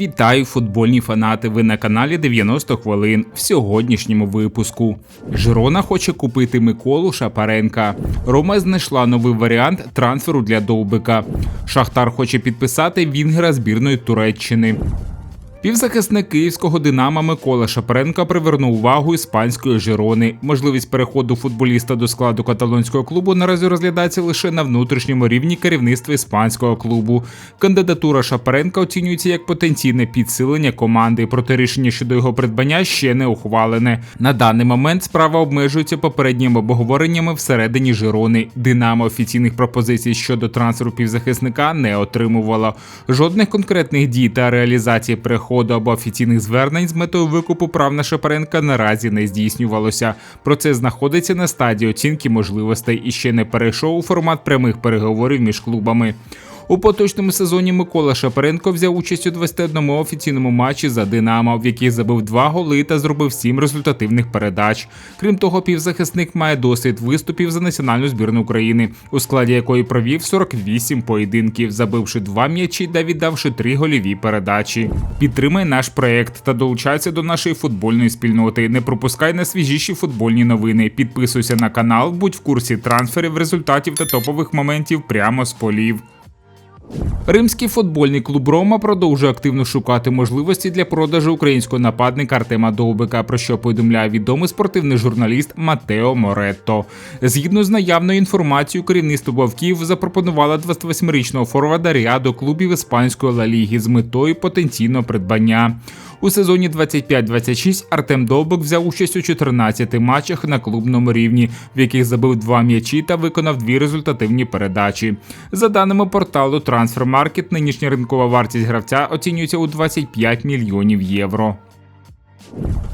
Вітаю, футбольні фанати. Ви на каналі 90 хвилин в сьогоднішньому випуску. Жирона хоче купити Миколу Шапаренка. Рома знайшла новий варіант трансферу для Довбика. Шахтар хоче підписати Вінгера збірної Туреччини. Півзахисник київського динамо Микола Шапаренко привернув увагу іспанської Жирони. Можливість переходу футболіста до складу каталонського клубу наразі розглядається лише на внутрішньому рівні керівництва іспанського клубу. Кандидатура Шапаренка оцінюється як потенційне підсилення команди, проте рішення щодо його придбання ще не ухвалене. На даний момент справа обмежується попередніми обговореннями всередині Жирони. Динамо офіційних пропозицій щодо трансферу півзахисника не отримувало. Жодних конкретних дій та реалізації переходу або офіційних звернень з метою викупу прав на Шапаренка наразі не здійснювалося. Процес знаходиться на стадії оцінки можливостей і ще не перейшов у формат прямих переговорів між клубами. У поточному сезоні Микола Шапаренко взяв участь у 21 офіційному матчі за Динамо, в який забив два голи та зробив сім результативних передач. Крім того, півзахисник має досвід виступів за національну збірну України, у складі якої провів 48 поєдинків, забивши два м'ячі та віддавши три голіві передачі. Підтримай наш проект та долучайся до нашої футбольної спільноти. Не пропускай найсвіжіші футбольні новини. Підписуйся на канал, будь в курсі трансферів, результатів та топових моментів прямо з полів. Римський футбольний клуб Рома продовжує активно шукати можливості для продажу українського нападника Артема Довбика, про що повідомляє відомий спортивний журналіст Матео Моретто. Згідно з наявною інформацією, керівництво Вовків запропонувало 28-річного форварда ряду клубів іспанської Ла Ліги з метою потенційного придбання. У сезоні 25-26 Артем Довбик взяв участь у 14 матчах на клубному рівні, в яких забив два м'ячі та виконав дві результативні передачі. За даними порталу Transfermarkt, нинішня ринкова вартість гравця оцінюється у 25 мільйонів євро.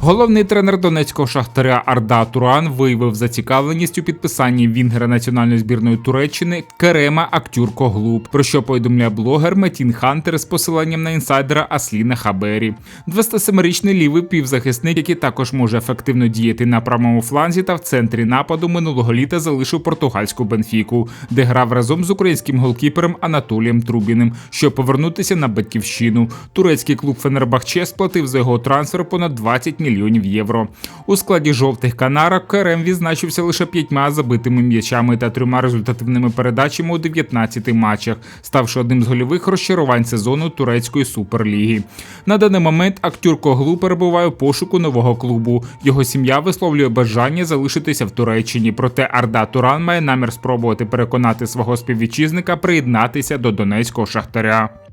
Головний тренер донецького шахтаря Арда Туран виявив зацікавленість у підписанні Вінгера національної збірної Туреччини Керема Актюрко Глуб, про що повідомляє блогер Метін Хантер з посиланням на інсайдера Асліна Хабері. 27-річний лівий півзахисник, який також може ефективно діяти на правому фланзі та в центрі нападу минулого літа залишив португальську Бенфіку, де грав разом з українським голкіпером Анатолієм Трубіним, щоб повернутися на батьківщину. Турецький клуб Фенербахче сплатив за його трансфер понад 20 мільйонів євро. У складі жовтих канарок Керем відзначився лише п'ятьма забитими м'ячами та трьома результативними передачами у 19 матчах, ставши одним з гольових розчарувань сезону турецької суперліги. На даний момент актер Коглу перебуває в пошуку нового клубу. Його сім'я висловлює бажання залишитися в Туреччині. Проте Арда Туран має намір спробувати переконати свого співвітчизника приєднатися до донецького шахтаря.